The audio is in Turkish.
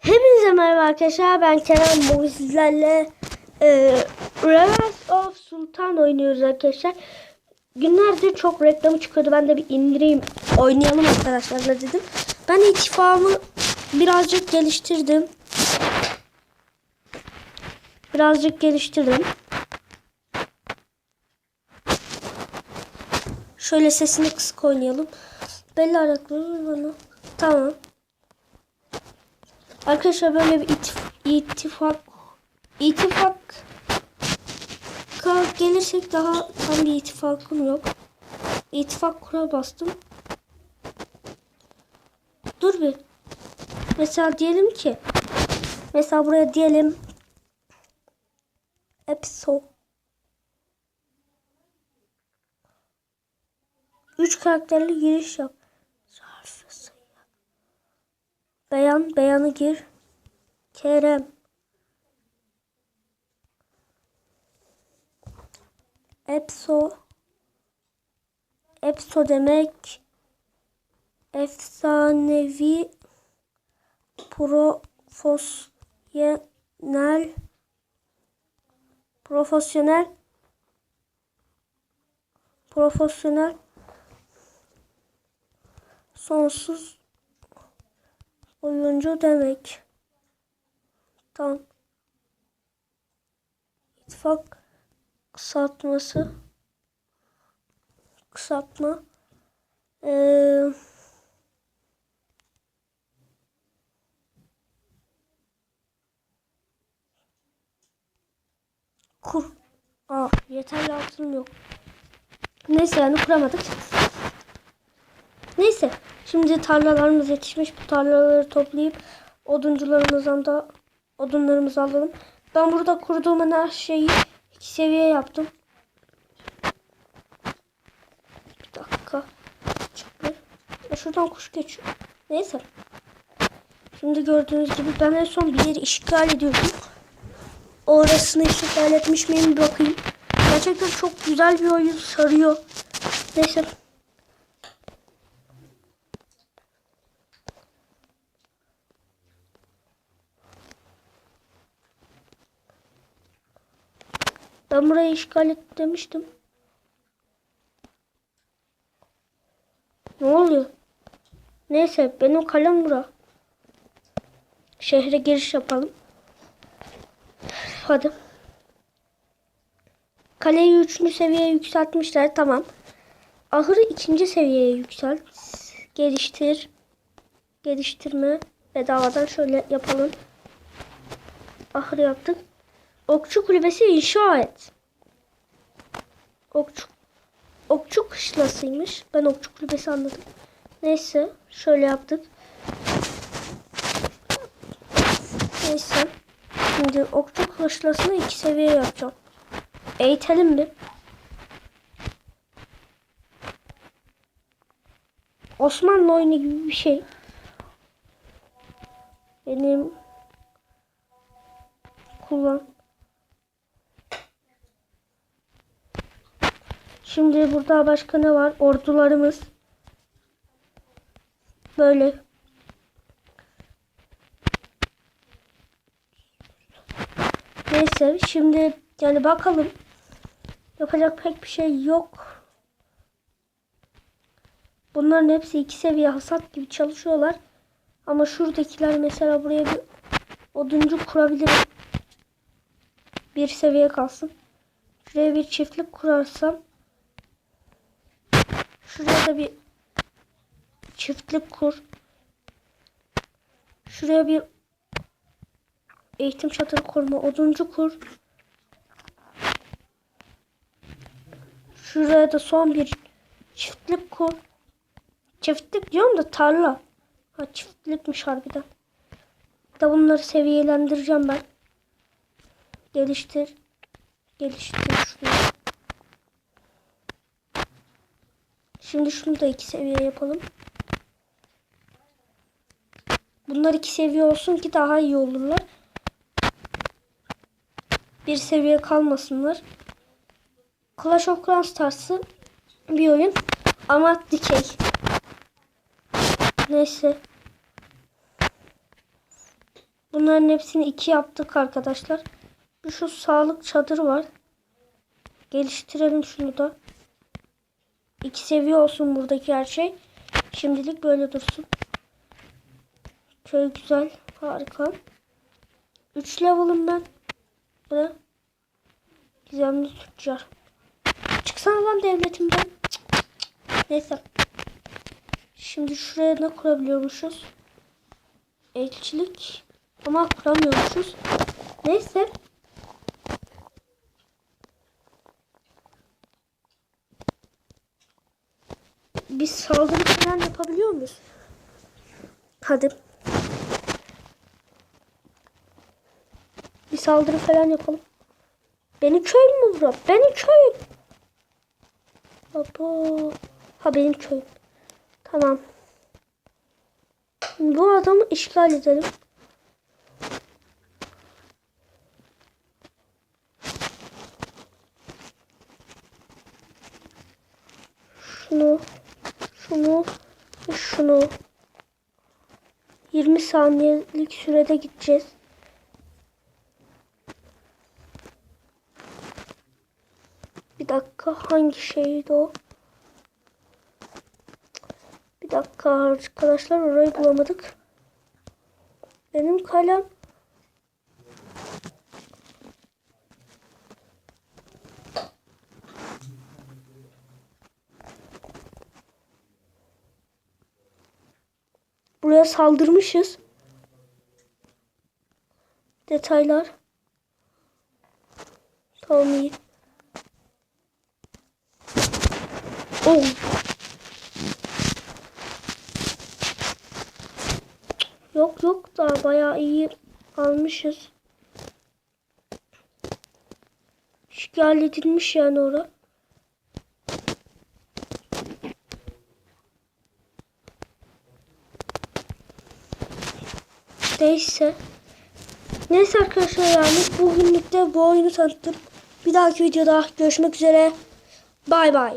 Hepinize merhaba arkadaşlar. Ben Kenan. Bugün sizlerle e, Revenge of Sultan oynuyoruz arkadaşlar. Günlerdir çok reklamı çıkıyordu. Ben de bir indireyim. Oynayalım arkadaşlarla dedim. Ben ittifamı birazcık geliştirdim. Birazcık geliştirdim. Şöyle sesini kısık oynayalım. Belli aralıkları bana. Tamam. Arkadaşlar böyle bir itif ittifak ittifak gelirsek daha tam bir ittifakım yok. İttifak kura bastım. Dur bir. Mesela diyelim ki mesela buraya diyelim episode 3 karakterli giriş yap. Beyan, beyanı gir. Kerem. Epso. Epso demek efsanevi profesyonel profesyonel profesyonel sonsuz oyuncu demek. Tam ittifak kısaltması kısaltma ee, kur Aa, yeterli altın yok. Neyse yani kuramadık. Neyse. Şimdi tarlalarımız yetişmiş. Bu tarlaları toplayıp oduncularımızdan da odunlarımızı alalım. Ben burada kurduğum her şeyi iki seviye yaptım. Bir dakika. Ya şuradan kuş geçiyor. Neyse. Şimdi gördüğünüz gibi ben en son bir yeri işgal ediyordum. Orasını işgal etmiş miyim bakayım. Gerçekten çok güzel bir oyun sarıyor. Neyse. Ben burayı işgal et demiştim. Ne oluyor? Neyse benim kalem bura. Şehre giriş yapalım. Hadi. Kaleyi üçüncü seviyeye yükseltmişler. Tamam. Ahırı ikinci seviyeye yükselt. Geliştir. Geliştirme. Bedavadan şöyle yapalım. Ahır yaptık. Okçu kulübesi inşa et. Okçu Okçu kışlasıymış. Ben okçu kulübesi anladım. Neyse şöyle yaptık. Neyse. Şimdi okçu kışlasını iki seviye yapacağım. Eğitelim mi? Osmanlı oyunu gibi bir şey. Benim kullan. Şimdi burada başka ne var? Ordularımız. Böyle. Neyse şimdi yani bakalım. Yapacak pek bir şey yok. Bunların hepsi iki seviye hasat gibi çalışıyorlar. Ama şuradakiler mesela buraya bir oduncu kurabilirim. Bir seviye kalsın. Şuraya bir çiftlik kurarsam Şuraya da bir çiftlik kur. Şuraya bir eğitim çadırı kurma. Oduncu kur. Şuraya da son bir çiftlik kur. Çiftlik diyorum da tarla. Ha çiftlikmiş harbiden. Da bunları seviyelendireceğim ben. Geliştir. Geliştir şunu. Şimdi şunu da iki seviye yapalım. Bunlar iki seviye olsun ki daha iyi olurlar. Bir seviye kalmasınlar. Clash of Clans tarzı bir oyun. Ama dikey. Neyse. Bunların hepsini iki yaptık arkadaşlar. Bir şu sağlık çadırı var. Geliştirelim şunu da. İki seviye olsun buradaki her şey. Şimdilik böyle dursun. Köy güzel. Harika. 3 level'ım ben. Bu ne? Gizemli tüccar. Çıksana lan devletimden. Neyse. Şimdi şuraya ne kurabiliyormuşuz? Elçilik. Ama kuramıyormuşuz. Neyse. Biz saldırı falan yapabiliyor muyuz? Hadi. Bir saldırı falan yapalım. Benim köyüm mü bura? Benim köyüm. Baba. Ha benim köyüm. Tamam. Bu adamı işgal edelim. Şunu, şunu, ve şunu. 20 saniyelik sürede gideceğiz. Bir dakika hangi şeydi o? Bir dakika arkadaşlar orayı bulamadık. Benim kalem Buraya saldırmışız. Detaylar. Tamam iyi. Oh. Yok yok da bayağı iyi almışız. İşgal edilmiş yani ora. Neyse. Neyse arkadaşlar yani bugünlük de bu oyunu tanıttım. Bir dahaki videoda görüşmek üzere. Bay bay.